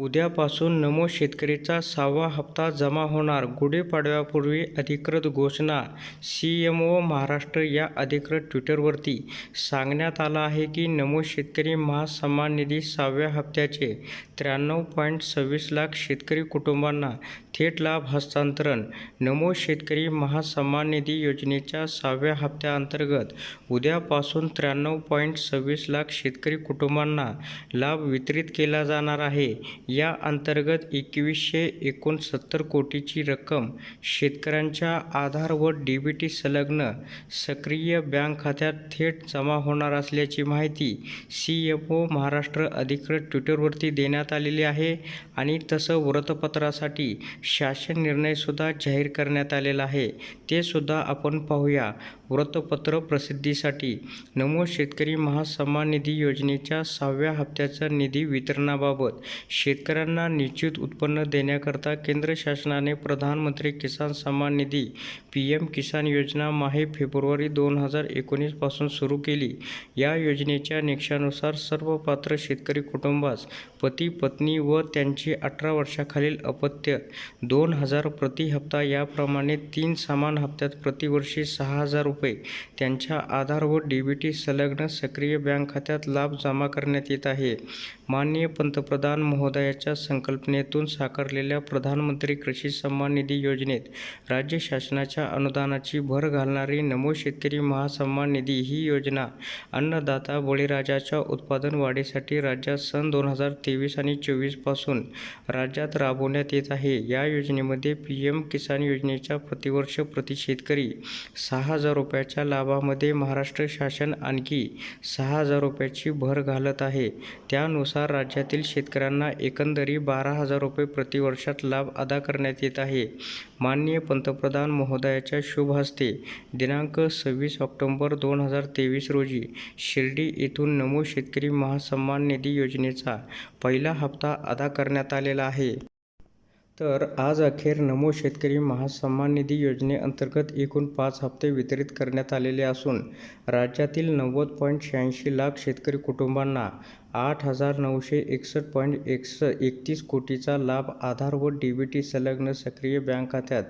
उद्यापासून नमो शेतकरीचा सहावा हप्ता जमा होणार. गुढीपाडव्यापूर्वी अधिकृत घोषणा. सी एम ओ महाराष्ट्र या अधिकृत ट्विटरवरती सांगण्यात आलं आहे की नमो शेतकरी महासन्मान निधी सहाव्या हप्त्याचे त्र्याण्णव पॉईंट सव्वीस लाख शेतकरी कुटुंबांना थेट लाभ हस्तांतरण. नमो शेतकरी महासन्मान निधी योजनेच्या सहाव्या हप्त्याअंतर्गत उद्यापासून त्र्याण्णव पॉईंट सव्वीस लाख शेतकरी कुटुंबांना लाभ वितरित केला जाणार आहे. या अंतर्गत एकवीसशे एकोणसत्तर कोटीची रक्कम शेतकऱ्यांच्या आधार व डी बी टी संलग्न सक्रिय बँक खात्यात थेट जमा होणार असल्याची माहिती सी एफ ओ महाराष्ट्र अधिकृत ट्विटरवरती देण्यात आलेली आहे आणि तसं वृत्तपत्रासाठी शासन निर्णयसुद्धा जाहीर करण्यात आलेला आहे. ते सुद्धा आपण पाहूया. वृत्तपत्र प्रसिद्धीसाठी नमो शेतकरी महासन्मान निधी योजनेच्या सहाव्या हप्त्याच्या निधी वितरणाबाबत शेतकऱ्यांना निश्चित उत्पन्न देण्याकरता केंद्र शासनाने प्रधानमंत्री किसान सन्मान निधी पी एम किसान योजना माहे फेब्रुवारी दोन हजार एकोणीसपासून सुरू केली. या योजनेच्या निकषानुसार सर्व पात्र शेतकरी कुटुंबास पती पत्नी व त्यांची अठरा वर्षाखालील अपत्य दोन हजार प्रति हप्ता याप्रमाणे तीन समान हप्त्यात प्रतिवर्षी सहा हजार रुपये त्यांच्या आधार व डी बी टी संलग्न सक्रिय बँक खात्यात लाभ जमा करण्यात येत आहे. माननीय पंतप्रधान महोदयाच्या संकल्पनेतून साकारलेल्या प्रधानमंत्री कृषी सन्मान निधी योजनेत राज्य शासनाच्या अनुदानाची भर घालणारी नमो शेतकरी महासन्मान निधी ही योजना अन्नदाता बळीराजाच्या उत्पादन वाढीसाठी राज्यात सन दोन हजार तेवीस आणि चोवीसपासून राज्यात राबवण्यात येत आहे. या योजनेमध्ये पी एम किसान योजनेच्या प्रतिवर्ष प्रति शेतकरी सहा हजार रुपये रुपयाच्या लाभामध्ये महाराष्ट्र शासन आणखी सहा हजार रुपयाची भर घालत आहे. त्यानुसार राज्यातील शेतकऱ्यांना एकंदरी बारा हजार रुपये प्रतिवर्षात लाभ अदा करण्यात येत आहे. माननीय पंतप्रधान महोदयाच्या शुभ हस्ते दिनांक सव्वीस ऑक्टोंबर दोन हजार तेवीस रोजी शिर्डी येथून नमो शेतकरी महासन्मान निधी योजनेचा पहिला हप्ता अदा करण्यात आलेला आहे. तर आज अखेर नमो शेतकरी महासन्मान निधी योजनेअंतर्गत एकूण पाच हप्ते वितरित करण्यात आलेले असून राज्यातील नव्वद पॉईंट शहाऐंशी लाख शेतकरी कुटुंबांना आठ हजार नऊशे एकसष्ट पॉईंट एकस एकतीस कोटीचा लाभ आधार व डी बी टी संलग्न सक्रिय बँक खात्यात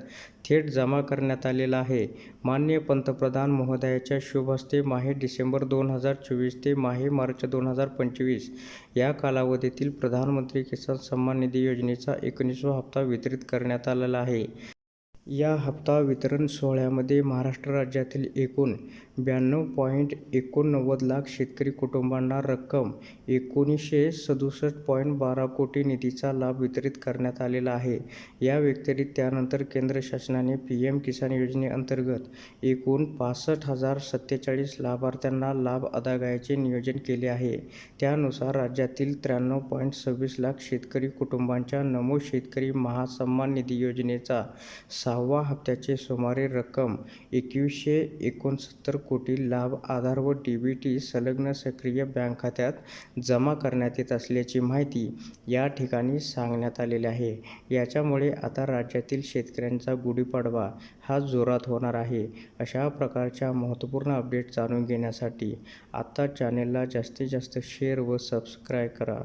थेट जमा करण्यात आलेला आहे. मान्य पंतप्रधान महोदयाच्या शुभ हस्ते माहे डिसेंबर दोन हजार चोवीस ते माहे मार्च दोन हजार पंचवीस या कालावधीतील प्रधानमंत्री किसान सन्मान निधी योजनेचा एकोणीसवा हप्ता वितरित करण्यात आलेला आहे. या हप्ता वितरण सोहळ्यामध्ये महाराष्ट्र राज्यातील एकूण ब्याण्णव पॉईंट एकोणनव्वद लाख शेतकरी कुटुंबांना रक्कम एकोणीसशे सदुसष्ट पॉईंट बारा कोटी निधीचा लाभ वितरित करण्यात आलेला आहे. या व्यतिरिक्त त्यानंतर केंद्र शासनाने पी एम किसान योजनेअंतर्गत एकूण पासष्ट हजार सत्तेचाळीस लाभार्थ्यांना लाभ अदायचे नियोजन केले आहे. त्यानुसार राज्यातील त्र्याण्णव पॉईंट सव्वीस लाख शेतकरी कुटुंबांच्या नमो शेतकरी महासन्मान निधी योजनेचा सहावा हप्त्याचे सुमारे रक्कम एकवीसशे एकोणसत्तर कोटी लाभ आधार व डी बी टी संलग्न सक्रिय बँक खात्यात जमा करण्यात येत असल्याची माहिती या ठिकाणी सांगण्यात आलेली आहे. याच्यामुळे आता राज्यातील शेतकऱ्यांचा गुढीपाडवा हा जोरात होणार आहे अशा प्रकारच्या महत्त्वपूर्ण अपडेट जाणून घेण्यासाठी आत्ता चॅनेलला जास्तीत जास्त शेअर व सबस्क्राईब करा.